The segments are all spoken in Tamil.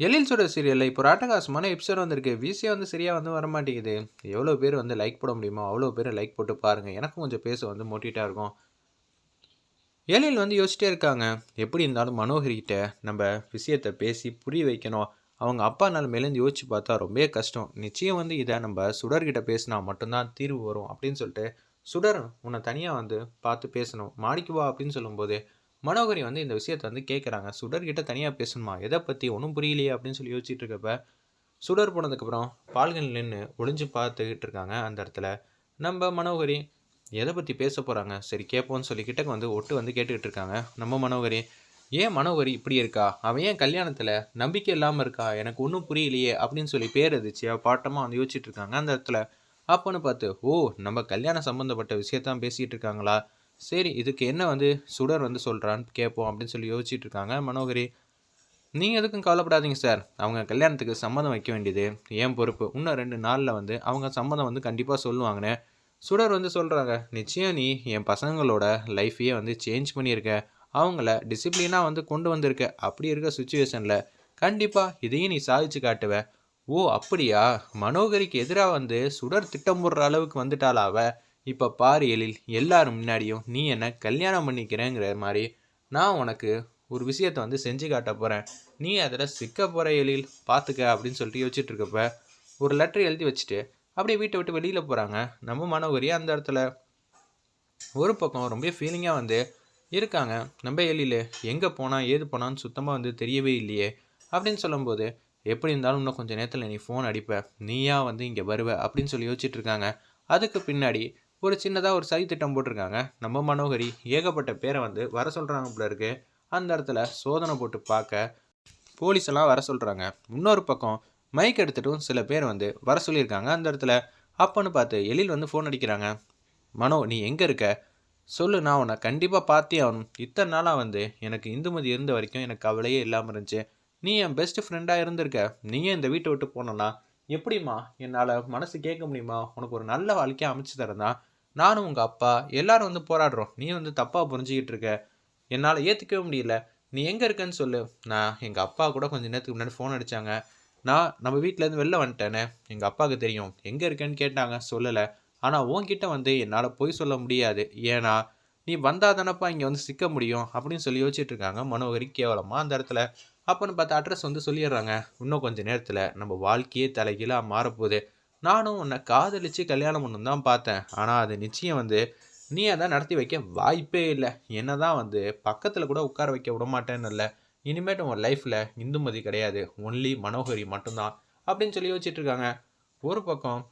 எழில் சுடர் சீரியலில் இப்போ ஒரு எபிசோட் வந்திருக்கு. விசியா வந்து சரியாக வந்து வர மாட்டேங்குது எவ்வளோ பேர் வந்து லைக் போட முடியுமோ அவ்வளோ பேர் லைக் போட்டு பாருங்கள் எனக்கும் கொஞ்சம் பேச வந்து மோட்டிவேட்டாக இருக்கும். எழில் வந்து யோசிச்சிட்டே இருக்காங்க. எப்படி இருந்தாலும் மனோகரிகிட்ட நம்ம விஷயத்தை பேசி புரிய வைக்கணும். அவங்க அப்பா நிலமையிலேருந்து யோசிச்சு பார்த்தா ரொம்ப கஷ்டம். நிச்சயம் வந்து இதை நம்ம சுடர்கிட்ட பேசினா மட்டும்தான் தீர்வு வரும் அப்படின்னு சொல்லிட்டு சுடர் உன்னை தனியாக வந்து பார்த்து பேசணும். மாடிக்கு வா அப்படின்னு சொல்லும்போது மனோகரி வந்து இந்த விஷயத்தை வந்து கேட்குறாங்க சுடர்கிட்ட தனியாக பேசணுமா? எதை பற்றி ஒன்றும் புரியலையே அப்படின்னு சொல்லி யோசிச்சுட்டு இருக்கப்ப சுடர் போனதுக்கப்புறம் பால்கள் நின்று ஒளிஞ்சு பார்த்துக்கிட்டு இருக்காங்க அந்த இடத்துல. நம்ம மனோகரி எதை பற்றி பேச போகிறாங்க சரி கேட்போம்னு சொல்லி கிட்டக்கு வந்து ஒட்டு வந்து கேட்டுக்கிட்டு இருக்காங்க. நம்ம மனோகரி ஏன் மனோகரி இப்படி இருக்கா? அவன் ஏன் கல்யாணத்தில் நம்பிக்கை இல்லாமல் இருக்கா? எனக்கு ஒன்றும் புரியலையே அப்படின்னு சொல்லி பேர் எதிர்ச்சியா பாட்டமாக வந்து யோசிச்சுட்டு இருக்காங்க அந்த இடத்துல. அப்போன்னு பார்த்து ஓ நம்ம கல்யாணம் சம்மந்தப்பட்ட விஷயத்தான் பேசிகிட்டு இருக்காங்களா? சரி இதுக்கு என்ன வந்து சுடர் வந்து சொல்கிறான்னு கேட்போம் அப்படின்னு சொல்லி யோசிச்சுட்டு இருக்காங்க. மனோகரி நீங்கள் எதுக்கும் கவலைப்படாதீங்க சார். அவங்க கல்யாணத்துக்கு சம்மதம் வைக்க வேண்டியது ஏன் பொறுப்பு. இன்னும் ரெண்டு நாளில் வந்து அவங்க சம்மதம் வந்து கண்டிப்பாக சொல்லுவாங்கன்னு சுடர் வந்து சொல்கிறாங்க நிச்சயம் நீ என் பசங்களோட லைஃப்பையே வந்து சேஞ்ச் பண்ணியிருக்க. அவங்கள டிசிப்ளினாக வந்து கொண்டு வந்திருக்க. அப்படி இருக்க சுச்சுவேஷனில் கண்டிப்பாக இதையும் நீ சாதிச்சு காட்டுவ. ஓ அப்படியா? மனோகரிக்கு எதிராக வந்து சுடர் திட்டம் போடுற அளவுக்கு வந்துட்டாலாவ இப்போ பாரு எழில் எல்லாரும் முன்னாடியும் நீ என்ன கல்யாணம் பண்ணிக்கிறேங்கிற மாதிரி நான் உனக்கு ஒரு விஷயத்தை வந்து செஞ்சு காட்ட போகிறேன் நீ அதில் சிக்க போகிற எழில் பார்த்துக்க அப்படின்னு சொல்லிட்டு யோசிச்சுட்டு இருக்கப்ப ஒரு லெட்டர் எழுதி வச்சுட்டு அப்படியே வீட்டை விட்டு வெளியில் போகிறாங்க நம்ம மனோகரி அந்த இடத்துல ஒரு பக்கம் ரொம்ப ஃபீலிங்காக வந்து இருக்காங்க. நம்ம எழில் எங்கே போனால் ஏது போனான்னு சுத்தமாக வந்து தெரியவே இல்லையே அப்படின்னு சொல்லும்போது எப்படி இருந்தாலும் இன்னும் கொஞ்சம் நேரத்தில் நீ ஃபோன் அடிப்ப. நீயா வந்து இங்கே வருவ அப்படின்னு சொல்லி யோசிச்சுட்டு இருக்காங்க. அதுக்கு பின்னாடி ஒரு சின்னதாக ஒரு சதி திட்டம் போட்டிருக்காங்க. நம்ம மனோகரி ஏகப்பட்ட பேரை வந்து வர சொல்கிறாங்க போல இருக்கு. அந்த இடத்துல சோதனை போட்டு பார்க்க போலீஸ் எல்லாம் வர சொல்கிறாங்க இன்னொரு பக்கம் மைக் எடுத்துட்டும் சில பேர் வந்து வர சொல்லியிருக்காங்க. அந்த இடத்துல அப்பன்னு பார்த்து எழில் வந்து ஃபோன் அடிக்கிறாங்க. மனோ நீ எங்கே இருக்க? சொல்லு நான் உன்னை கண்டிப்பாக பார்த்தே ஆகணும். இத்தனை நாளாக வந்து எனக்கு இந்துமதி இருந்த வரைக்கும் எனக்கு கவலையே இல்லாமல் இருந்துச்சு. நீ என் பெஸ்ட் ஃப்ரெண்டாக இருந்திருக்க. நீயே இந்த வீட்டை விட்டு போனோன்னா எப்படிம்மா? என்னால் மனசு கேட்க முடியுமா? உனக்கு ஒரு நல்ல வாழ்க்கையை அமைச்சு தரதா நானும் உங்கள் அப்பா எல்லாரும் வந்து போராடுறோம். நீ வந்து தப்பாக புரிஞ்சுக்கிட்டு இருக்க. என்னால் ஏற்றுக்கவே முடியல. நீ எங்கே இருக்கேன்னு சொல்லு. நான் எங்கள் அப்பா கூட கொஞ்சம் நேரத்துக்கு முன்னாடி ஃபோன் அடித்தாங்க நான் நம்ம வீட்டிலேருந்து வெளில வந்துட்டேனே. எங்கள் அப்பாவுக்கு தெரியும். எங்கே இருக்கேன்னு கேட்டாங்க. சொல்லலை. ஆனால் உன்கிட்ட வந்து என்னால் பொய் சொல்ல முடியாது. ஏன்னா நீ வந்தால் தானப்பா இங்கே வந்து சிக்க முடியும் அப்படின்னு சொல்லி யோசிச்சுட்டு இருக்காங்க மனோகரி கேவலமாக அந்த இடத்துல. அப்போன்னு பார்த்து அட்ரஸ் வந்து சொல்லிடுறாங்க. இன்னும் கொஞ்சம் நேரத்தில் நம்ம வாழ்க்கையே தலைகீழாக மாறப்போகுது. நானும் உன்னை காதலித்து கல்யாணம் பண்ணணும் தான் பார்த்தேன். ஆனால் அது நிச்சயம் வந்து நீ அதை நடத்தி வைக்க வாய்ப்பே இல்லை. என்ன தான் வந்து பக்கத்தில் கூட உட்கார வைக்க விட மாட்டேன்னு இல்லை. இனிமேட்டு உன் லைஃப்பில் இந்துமதி கிடையாது. ஒன்லி மனோகரி மட்டும்தான் அப்படின்னு சொல்லி யோசிச்சுட்டு இருக்காங்க. ஒரு பக்கம்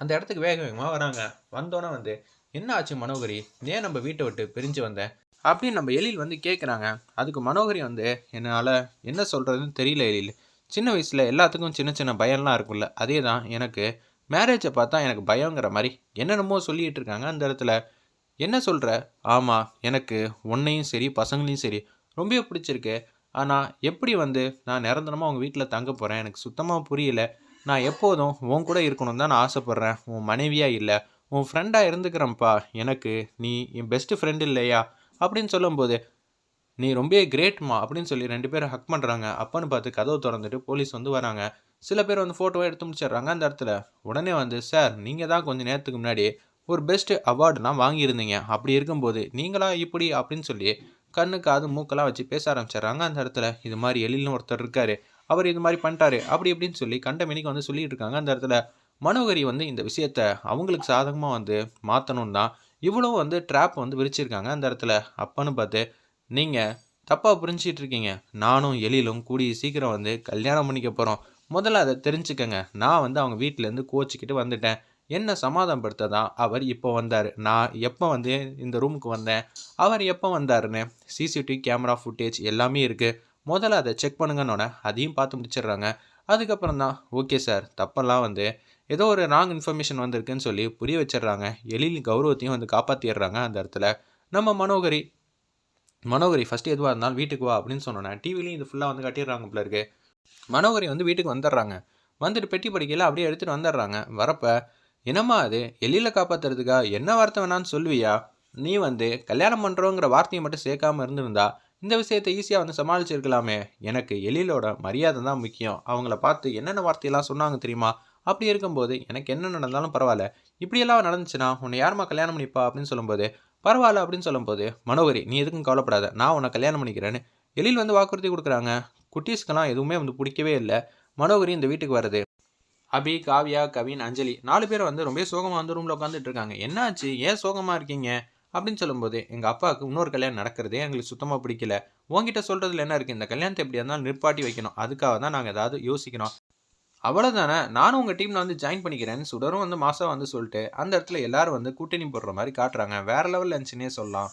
அந்த இடத்துக்கு வேக வேகமாக வராங்க. வந்தோன்னே வந்து என்ன ஆச்சு மனோகரி? ஏன் நம்ம வீட்டை விட்டு பிரிஞ்சு வந்தேன் அப்படின்னு நம்ம எழில் வந்து கேட்குறாங்க அதுக்கு மனோகரி வந்து என்னால் என்ன சொல்கிறதுன்னு தெரியல எழில். சின்ன வயசில் எல்லாத்துக்கும் சின்ன சின்ன பயம்லாம் இருக்கும்ல. அதே தான் எனக்கு மேரேஜை பார்த்தா எனக்கு பயங்கிற மாதிரி என்னென்னமோ சொல்லிகிட்டு இருக்காங்க அந்த இடத்துல. என்ன சொல்கிற ஆமாம் எனக்கு உன்னையும் சரி பசங்களையும் சரி ரொம்ப பிடிச்சிருக்கு. ஆனால் எப்படி வந்து நான் நிரந்தரமாக உங்கள் வீட்டில் தங்க போகிறேன் எனக்கு சுத்தமாக புரியல. நான் எப்போதும் உன் கூட இருக்கணும் தான் நான் ஆசைப்பட்றேன். உன் மனைவியாக இல்லை உன் ஃப்ரெண்டாக இருந்துக்கிறேன்ப்பா. எனக்கு நீ என் பெஸ்ட்டு ஃப்ரெண்டு இல்லையா? அப்படின்னு சொல்லும்போது நீ ரொம்ப கிரேட்மா அப்படின்னு சொல்லி ரெண்டு பேரும் ஹக் பண்ணுறாங்க அப்பன்னு பார்த்து கதவை திறந்துட்டு போலீஸ் வந்து வராங்க. சில பேர் வந்து ஃபோட்டோவை எடுத்து முடிச்சிடுறாங்க அந்த இடத்துல. உடனே வந்து சார் நீங்கள் தான் கொஞ்சம் நேரத்துக்கு முன்னாடி ஒரு பெஸ்ட் அவார்டுலாம் வாங்கியிருந்தீங்க. அப்படி இருக்கும்போது நீங்களா இப்படி? அப்படின்னு சொல்லி கண்ணு காது மூக்கெல்லாம் வச்சு பேச ஆரம்பிச்சிடுறாங்க அந்த இடத்துல. இது மாதிரி எழில்னு ஒருத்தர் இருக்காரு. அவர் இது மாதிரி பண்ணிட்டாரு. அப்படி இப்படின்னு சொல்லி கண்டமினிக்கு வந்து சொல்லிட்டு இருக்காங்க அந்த இடத்துல. மனோகரி வந்து இந்த விஷயத்த அவங்களுக்கு சாதகமாக வந்து மாற்றணும் தான் இவ்வளோ வந்து ட்ராப் வந்து விரிச்சிருக்காங்க அந்த இடத்துல. அப்பன்னு பார்த்து நீங்கள் தப்பாக புரிஞ்சிக்கிட்டு இருக்கீங்க நானும் எழிலும் கூடி சீக்கிரம் வந்து கல்யாணம் பண்ணிக்க போகிறோம் முதல்ல அதை தெரிஞ்சுக்கங்க. நான் வந்து அவங்க வீட்டிலேருந்து கோச்சிக்கிட்டு வந்துட்டேன். என்ன சமாதானப்படுத்த தான் அவர் இப்போ வந்தார். நான் எப்போ வந்து இந்த ரூமுக்கு வந்தேன்? அவர் எப்போ வந்தாருன்னு? சிசிடிவி கேமரா ஃபுட்டேஜ் எல்லாமே இருக்குது முதல்ல அதை செக் பண்ணுங்கன்னொன்னே அதையும் பார்த்து முடிச்சிடுறாங்க. அதுக்கப்புறம் தான் ஓகே சார் தப்பெல்லாம் வந்து ஏதோ ஒரு ராங் இன்ஃபர்மேஷன் வந்திருக்குன்னு சொல்லி புரிய வச்சிடுறாங்க. எழில் கௌரவத்தையும் வந்து காப்பாற்றிடுறாங்க அந்த இடத்துல. நம்ம மனோகரி மனோகரி ஃபஸ்ட்டு எதுவாக இருந்தாலும் வீட்டுக்கு வா அப்படின்னு சொன்னோன்னே டிவிலையும் இது ஃபுல்லாக வந்து கட்டிடுறாங்க போல இருக்கு. மனோகரி வந்து வீட்டுக்கு வந்துடுறாங்க. வந்துட்டு பெட்டி படிக்கையில் அப்படியே எடுத்துகிட்டு வந்துடுறாங்க. வரப்போ என்னம்மா அது எலியில் காப்பாற்றுறதுக்கா என்ன வார்த்தை வேணான்னு சொல்லுவியா? நீ வந்து கல்யாணம் பண்ணுறோங்கிற வார்த்தையை மட்டும் சேர்க்காம இருந்திருந்தா இந்த விஷயத்தை ஈஸியாக வந்து சமாளிச்சிருக்கலாமே. எனக்கு எழிலோட மரியாதை தான் முக்கியம். அவங்கள பார்த்து என்னென்ன வார்த்தையெல்லாம் சொன்னாங்க தெரியுமா? அப்படி இருக்கும்போது எனக்கு என்ன நடந்தாலும் பரவாயில்ல. இப்படியெல்லாம் நடந்துச்சுன்னா உன்னை யாரும்மா கல்யாணம் பண்ணிப்பா அப்படின்னு சொல்லும்போது பரவாயில்ல அப்படின்னு சொல்லும்போது மனோகரி நீ எதுக்கும் கவலைப்படாத. நான் உன்னை கல்யாணம் பண்ணிக்கிறேன்னு. எழில் வந்து வாக்குறுதி கொடுக்குறாங்க. குட்டீஸ்க்கெல்லாம் எதுவுமே வந்து பிடிக்கவே இல்லை. மனோகரி இந்த வீட்டுக்கு வருது அபி காவ்யா கவின் அஞ்சலி நாலு பேர் வந்து ரொம்ப சோகமாக வந்து ரூமில் உட்காந்துட்டு இருக்காங்க. என்னாச்சு? ஏன் சோகமாக இருக்கீங்க? அப்படின்னு சொல்லும்போது எங்கள் அப்பாவுக்கு இன்னொரு கல்யாணம் நடக்கிறதே எங்களுக்கு சுத்தமாக பிடிக்கல. உங்ககிட்ட சொல்கிறதுல என்ன இருக்குது இந்த கல்யாணத்தை எப்படியா இருந்தாலும் நிற்பாட்டி வைக்கணும். அதுக்காக தான் நாங்கள் ஏதாவது யோசிக்கணும். அவ்வளோதானே நானும் உங்கள் டீமில் வந்து ஜாயின் பண்ணிக்கிறேன்னு சுடரும் வந்து மாதம் வந்து சொல்லிட்டு அந்த இடத்துல எல்லாரும் வந்து கூட்டணி போடுற மாதிரி காட்டுறாங்க. வேறு லெவல் இருந்துச்சுன்னே சொல்லலாம்.